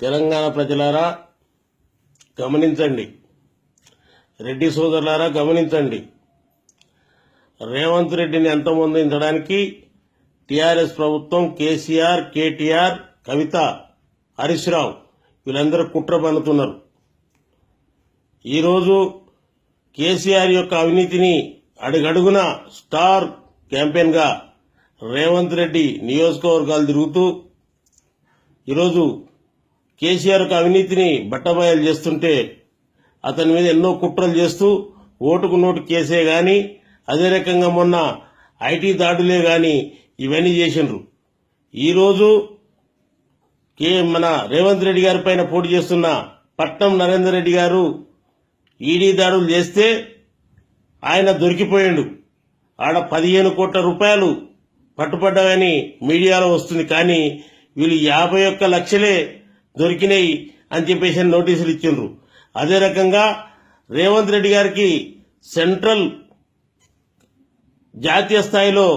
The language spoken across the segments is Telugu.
తెలంగాణ ప్రజలారా గమనించండి. రెడ్డి సోదరులారా గమనించండి. రేవంత్ రెడ్డిని అంతమొందించడానికి టీఆర్ఎస్ ప్రభుత్వం కేసీఆర్ కేటీఆర్ కవిత హరీష్ రావు వీళ్ళందరూ కుట్ర పన్నుతున్నారు. ఈరోజు కేసీఆర్ యొక్క అవినీతిని అడుగడుగున స్టార్ క్యాంపెయిన్గా రేవంత్ రెడ్డి నియోజకవర్గాలు తిరుగుతూ ఈరోజు కేసీఆర్ అవినీతిని బట్టబయలు చేస్తుంటే అతని మీద ఎన్నో కుట్రలు చేస్తూ ఓటుకు నోటు కేసే గాని అదే రకంగా మొన్న ఐటీ దాడులే గాని ఇవన్నీ చేసిండ్రు. ఈరోజు కే మన రేవంత్ రెడ్డి గారి పైన పోటీ చేస్తున్న పట్నం నరేందర్ రెడ్డి గారు ఈడీ దాడులు చేస్తే ఆయన దొరికిపోయాడు. ఆడ పదిహేను కోట్ల రూపాయలు పట్టుపడ్డాయని మీడియాలో వస్తుంది. కానీ వీళ్ళు యాభై ఒక్క లక్షలే దొరికినాయి అని చెప్పేసి నోటీసులు ఇచ్చిండ్రు. అదే రకంగా రేవంత్ రెడ్డి గారికి సెంట్రల్ జాతీయ స్థాయిలో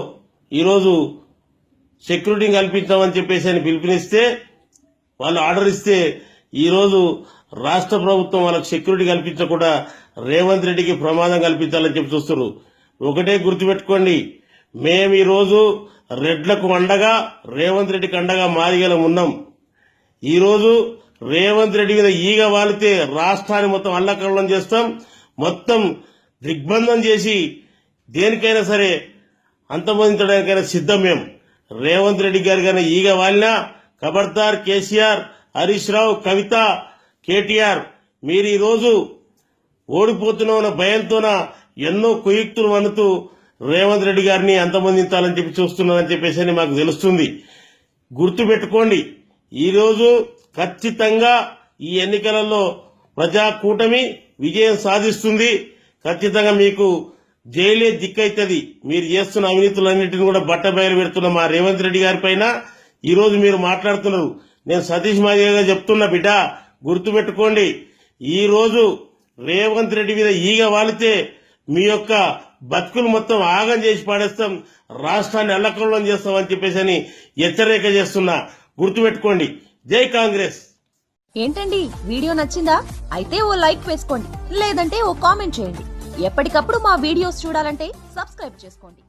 ఈరోజు సెక్యూరిటీ కల్పించామని చెప్పేసి అని పిలుపునిస్తే వాళ్ళు ఆర్డర్ ఇస్తే ఈరోజు రాష్ట్ర ప్రభుత్వం వాళ్ళకి సెక్యూరిటీ కల్పించకుండా రేవంత్ రెడ్డికి ప్రమాదం కల్పించాలని చెప్పి చూస్తున్నారు. ఒకటే గుర్తుపెట్టుకోండి మేము ఈరోజు రెడ్లకు అండగా రేవంత్ రెడ్డికి అండగా మాదిగలం ఉన్నాం. ఈరోజు రేవంత్ రెడ్డి మీద ఈగ వాలితే రాష్ట్రాన్ని మొత్తం అల్లకల్లం చేస్తాం. మొత్తం దిగ్బంధం చేసి దేనికైనా సరే అంతమొందించడానికైనా సిద్ధం మేము రేవంత్ రెడ్డి గారి కన్నా ఈగ వాలినా ఖబర్దార్ కేసీఆర్ హరీష్ రావు కవిత కేటీఆర్ మీరు ఈరోజు ఓడిపోతున్నామన్న భయంతోన ఎన్నో కుయుక్తులు వన్నుతూ రేవంత్ రెడ్డి గారిని అంతమందించాలని చెప్పి చూస్తున్నారని చెప్పేసి అని మాకు తెలుస్తుంది. గుర్తుపెట్టుకోండి. ఈరోజు ఖచ్చితంగా ఈ ఎన్నికలలో ప్రజా కూటమి విజయం సాధిస్తుంది. ఖచ్చితంగా మీకు జైలే దిక్కైతుంది. మీరు చేస్తున్న అవినీతులన్నింటిని కూడా బట్ట బయలు పెడుతున్న మా రేవంత్ రెడ్డి గారి పైన. ఈరోజు మీరు మాట్లాడుతున్నారు. నేను సతీష్ మాదిగా చెప్తున్నా బిడ్డ గుర్తు పెట్టుకోండి రేవంత్ రెడ్డి మీద ఈగ వాలితే మీ యొక్క బతుకులు మొత్తం ఆగం చేసి పాడేస్తాం. రాష్ట్రాన్ని అల్లకల్లం చేస్తామని చెప్పేసి అని హెచ్చరిక చేస్తున్నా. గుర్తుపెట్టుకోండి. జై కాంగ్రెస్. ఏంటండి? వీడియో నచ్చిందా? అయితే ఓ లైక్ వేసుకోండి. లేదంటే ఓ కామెంట్ చేయండి. ఎప్పటికప్పుడు మా వీడియోస్ చూడాలంటే సబ్స్క్రైబ్ చేసుకోండి.